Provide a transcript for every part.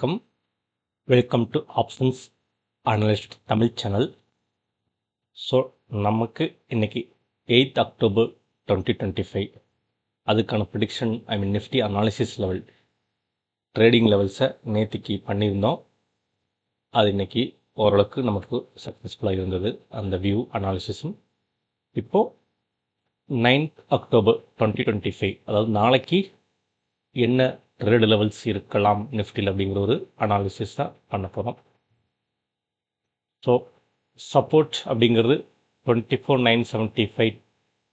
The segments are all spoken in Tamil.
வணக்கம். Welcome to options analyst Tamil channel so நமக்கு இன்னைக்கு eight October twenty twenty five அதுக்கான prediction I mean Nifty analysis level trading லெவல்ஸை நேற்றுக்கு பண்ணியிருந்தோம். அது இன்னைக்கு ஓரளவுக்கு நமக்கு சக்ஸஸ்ஃபுல்லாக இருந்தது அந்த வியூ அனாலிசிஸும் இப்போது ninth October twenty twenty five அதாவது நாளைக்கு என்ன ட்ரேடு லெவல்ஸ் இருக்கலாம் நிஃப்டியில் அப்படிங்கிற ஒரு அனாலிசிஸ் தான் பண்ண போகிறோம் ஸோ சப்போர்ட் அப்படிங்கிறது twenty four nine seventy five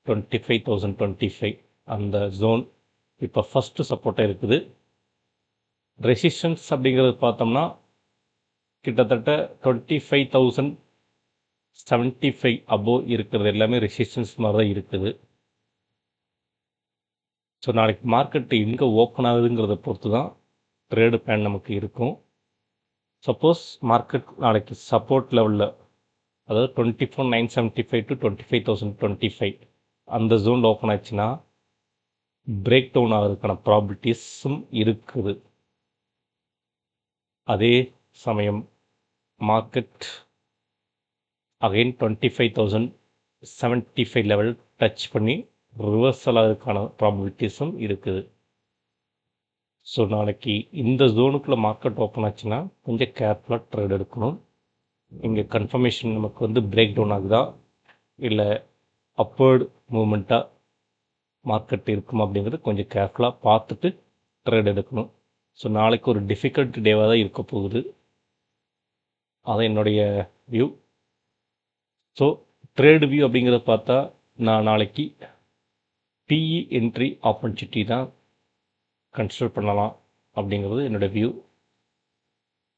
twenty five thousand twenty five அந்த ஜோன் இப்போ ஃபஸ்ட்டு சப்போர்ட்டாக இருக்குது. ரெசிஸ்டன்ஸ் அப்படிங்கிறது பார்த்தோம்னா கிட்டத்தட்ட twenty five thousand seventy five above இருக்கிறது எல்லாமே ரெசிஸ்டன்ஸ் மாதிரி தான் இருக்குது. ஸோ நாளைக்கு மார்க்கெட்டு எங்கே ஓப்பன் ஆகுதுங்கிறத பொறுத்து தான் ட்ரேடு பிளான் நமக்கு இருக்கும். சப்போஸ் மார்க்கெட் நாளைக்கு சப்போர்ட் லெவலில் அதாவது twenty four nine seventy five to twenty five thousand twenty five அந்த ஜோனில் ஓப்பன் ஆச்சுன்னா பிரேக் டவுன் ஆகிறதுக்கான ப்ராபிலிட்டிஸும் இருக்குது. அதே சமயம் market again twenty five thousand seventy five level touch பண்ணி ரிவர்சல் ஆகிறதுக்கான ப்ராபபிலிட்டிஸும் இருக்குது. ஸோ நாளைக்கு இந்த ஜோனுக்குள்ளே மார்க்கெட் ஓப்பன் ஆச்சுன்னா கொஞ்சம் கேர்ஃபுல்லாக ட்ரேட் எடுக்கணும். இங்கே கன்ஃபர்மேஷன் நமக்கு வந்து பிரேக் டவுன் ஆகுதா? இல்லை அப்வர்டு மூமெண்ட்டாக மார்க்கெட் இருக்கும் அப்படிங்கிறது கொஞ்சம் கேர்ஃபுல்லாக பார்த்துட்டு ட்ரேட் எடுக்கணும். ஸோ நாளைக்கு ஒரு டிஃபிகல்ட் டேவாக தான் இருக்க போகுது. அதான் என்னுடைய வியூ ஸோ ட்ரேடு வியூ அப்படிங்கிறத பார்த்தா நான் நாளைக்கு பிஇ என்ட்ரி ஆப்பர்ச்சுனிட்டி தான் கன்சிடர் பண்ணலாம் அப்படிங்கிறது என்னோடய வியூ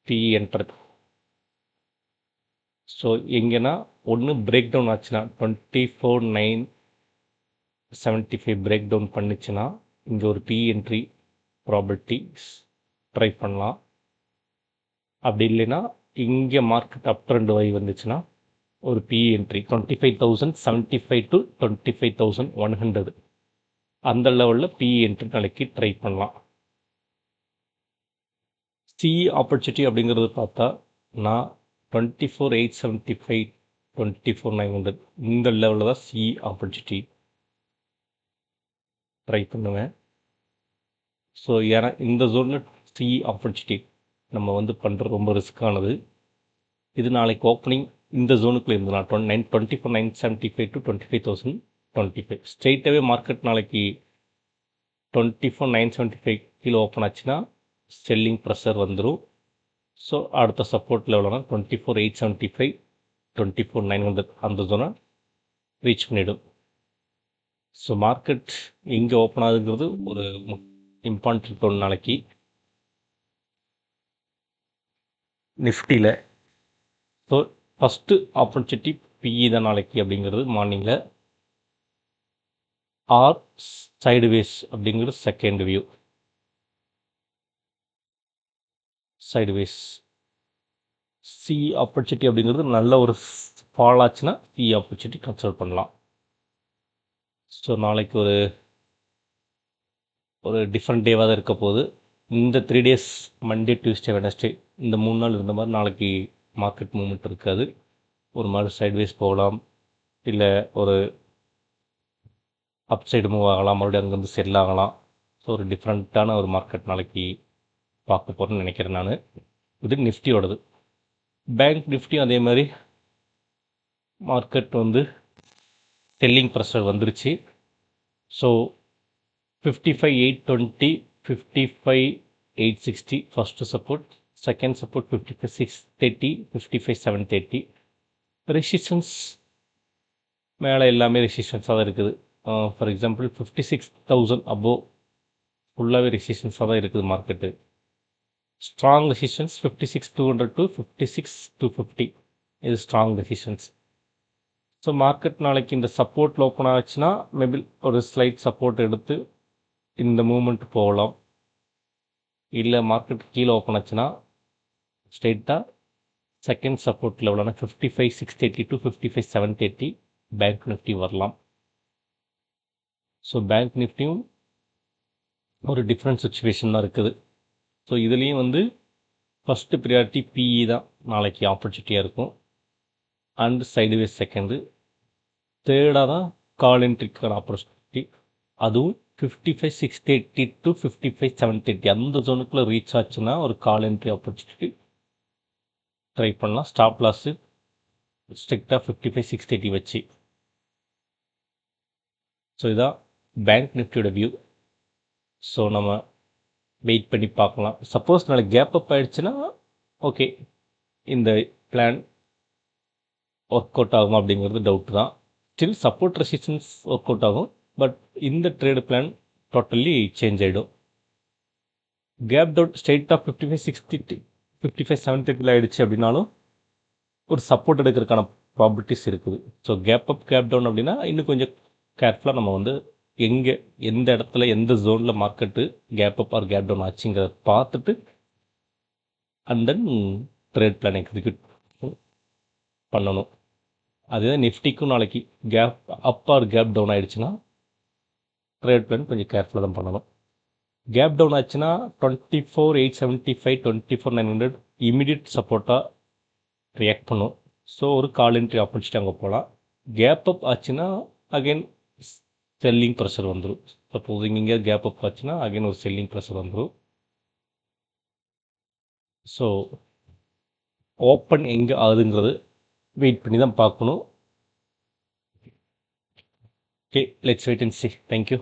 பிஇ என்ட்ரு ஸோ எங்கன்னா ஒன்று பிரேக் டவுன் ஆச்சுன்னா twenty four nine seventy five break down பண்ணிச்சுன்னா இங்கே ஒரு பிஇ என்ட்ரி ப்ராபர்ட்டிஸ் ட்ரை பண்ணலாம். அப்படி இல்லைன்னா இங்கே மார்க்கெட் அப் ட்ரெண்ட் வை வந்துச்சுன்னா ஒரு PE entry twenty five thousand seventy five to twenty five thousand one hundred அந்த லெவலில் பிஇ என்ட்ரி நாளைக்கு ட்ரை பண்ணலாம். சிஇ ஆப்பர்ச்சுனிட்டி அப்படிங்கிறது பார்த்தா நான் twenty four eight seventy five twenty four nine hundred இந்த லெவலில் தான் சிஇ ஆப்பர்ச்சுனிட்டி ட்ரை பண்ணுவேன். ஸோ ஏன்னா இந்த ஜோனில் சிஇ ஆப்பர்ச்சுனிட்டி நம்ம வந்து பண்ணுறது ரொம்ப ரிஸ்க்கானது இது நாளைக்கு ஓப்பனிங் இந்த ஜோனுக்குள்ளே இருந்ததுனா twenty nine twenty four nine seventy five to twenty five thousand twenty five ஸ்ட்ரெயிட்டாகவே market நாளைக்கு twenty four nine seventy five கீழே ஓப்பன் ஆச்சுன்னா செல்லிங் ப்ரெஷர் வந்துடும் ஸோ அடுத்த சப்போர்ட் லெவலான twenty four eight seventy five twenty four nine hundred அந்த ஜோனை ரீச் பண்ணிவிடும் ஸோ மார்க்கெட் எங்கே ஓப்பன் ஆகுதுங்கிறது ஒரு இம்பார்ட்டன்ட் ஒரு நாளைக்கு. நிஃப்டியில் ஸோ ஃபஸ்ட்டு ஆப்பர்ச்சுனிட்டி பிஇ தான் நாளைக்கு அப்படிங்கிறது மார்னிங்கில் ஆர் சைடுவேஸ் அப்படிங்கிறது second view sideways. C opportunity அப்படிங்கிறது நல்ல ஒரு ஃபால் ஆச்சுன்னா சி ஆப்பர்ச்சுனிட்டி கன்சல்ட் பண்ணலாம். ஸோ நாளைக்கு ஒரு ஒரு டிஃப்ரெண்ட் டேவாக தான் இருக்க போகுது. இந்த three days Monday Tuesday Wednesday இந்த மூணு நாள் இருந்த மாதிரி நாளைக்கு மார்க்கெட் மூமெண்ட் இருக்காது. ஒரு மாதிரி சைட்வேஸ் போகலாம். இல்லை ஒரு அப் சைடு மூவ் ஆகலாம் மறுபடியும் அங்கேருந்து செல் ஆகலாம். ஸோ ஒரு டிஃப்ரெண்ட்டான ஒரு மார்க்கெட் நாளைக்கு பார்க்க போகிறேன்னு நினைக்கிறேன் நான். இது நிஃப்டியோடது. பேங்க் நிஃப்டியும் அதே மாதிரி மார்க்கெட் வந்து செல்லிங் ப்ரெஷர் வந்துருச்சு. So fifty five eight twenty fifty five eight sixty first support second support fifty five six thirty fifty five seven thirty resistance மேலே எல்லாமே ரெசிஸ்டன்ஸாக தான் இருக்குது. For example fifty six thousand above ஃபுல்லாகவே ரெசிஸ்டன்ஸாக தான் இருக்குது market strong resistance fifty six two hundred to fifty six two fifty இது ஸ்ட்ராங் ரெசிஸ்டன்ஸ் ஸோ மார்க்கெட் நாளைக்கு இந்த சப்போர்ட்டில் ஓப்பன் ஆச்சுன்னா மேபி ஒரு ஸ்லைட் சப்போர்ட் எடுத்து இந்த மூமெண்ட் போகலாம். இல்லை மார்க்கெட் கீழே ஓப்பன் ஆச்சுன்னா ஸ்ட்ரெயிட்டாக செகண்ட் சப்போர்ட் லெவலான fifty five six thirty to fifty five seven thirty bank Nifty வரலாம். ஸோ பேங்க் நிஃப்டியும் ஒரு டிஃப்ரெண்ட் சுச்சுவேஷன் தான் இருக்குது. ஸோ இதுலேயும் வந்து ஃபஸ்ட்டு ப்ரியாரிட்டி பிஇ தான் நாளைக்கு ஆப்பர்ச்சுனிட்டியாக இருக்கும். அண்ட் சைடுவேஸ் செகண்டு தேர்டாக தான் கால் என்ட்ரிக்கான ஆப்பர்ச்சுனிட்டி அதுவும் fifty five six thirty to fifty five seven thirty அந்த ஜோனுக்குள்ளே ரீச் ஆச்சுன்னா ஒரு கால் என்ட்ரி ஆப்பர்ச்சுனிட்டி ட்ரை பண்ணலாம். ஸ்டாப் லாஸு ஸ்ட்ரிக்டாக ஃபிஃப்டி ஃபைவ் சிக்ஸ் தேர்ட்டி வச்சு. ஸோ இதான் பேங்க் நிஃப்டியோட வியூ ஸோ நம்ம வெயிட் பண்ணி பார்க்கலாம். சப்போஸ் நாளைக்கு கேப் அப் ஆகிடுச்சுன்னா ஓகே இந்த பிளான் ஒர்க் அவுட் ஆகும் அப்படிங்கிறது டவுட் தான். Still support resistance work out ஆகும் பட் இந்த ட்ரேடு பிளான் டோட்டலி சேஞ்ச் ஆகிடும் கேப் டவுட் ஸ்ட்ரெயிட்டாக fifty five sixty fifty five seven தேர்ட்டியில் ஆகிடுச்சு அப்படின்னாலும் ஒரு சப்போர்ட் எடுக்கிறதுக்கான ப்ராபர்ட்டிஸ் இருக்குது. So gap up gap down அப்படின்னா இன்னும் கொஞ்சம் கேர்ஃபுல்லாக நம்ம வந்து எங்கே எந்த இடத்துல எந்த ஜோனில் market gap up or gap down ஆச்சுங்கிறத பார்த்துட்டு and then trade plan execute பண்ணணும். அதுதான் நிஃப்டிக்கும் நாளைக்கு gap up or gap down ஆகிடுச்சுன்னா ட்ரேட் பிளான் கொஞ்சம் கேர்ஃபுல்லாக தான் பண்ணணும். கேப் டவுன் ஆச்சுன்னா twenty four eight seventy five twenty four nine hundred immediate சப்போர்ட்டாக ரியாக்ட் பண்ணும். ஸோ ஒரு கால் என்ட்ரி ஆப்பர்ச்சுனிட்டி அங்கே போகலாம் கேப் அப் ஆச்சுன்னா அகைன் செல்லிங் ப்ரெஷர் வந்துடும் சப்போஸ் இங்கே கேப் அப் ஆச்சுன்னா அகைன் ஒரு செல்லிங் ப்ரெஷர் வந்துடும் ஸோ ஓப்பன் எங்கே ஆகுதுங்கிறது வெயிட் பண்ணி தான் பார்க்கணும். Okay let's wait and see thank you